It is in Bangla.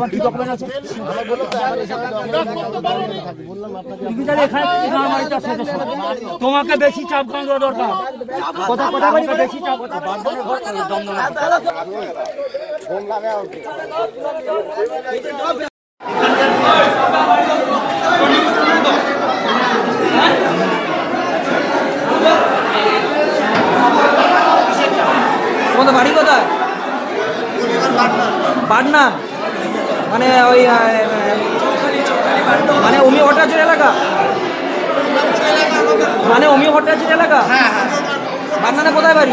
তোমার কি ডকুমেন্ট আছে? তোমাকে বেশি চাপ কেন দরকার। কথা কথা বলি বেশি চাপ বাড়ি কোথায়? পাটনা মানে ওই মানে অমি ভট্টাচার্য এলাকা? মানে অমি ভট্টাচার্য এলাকা? আপনারা কোথায় বাড়ি?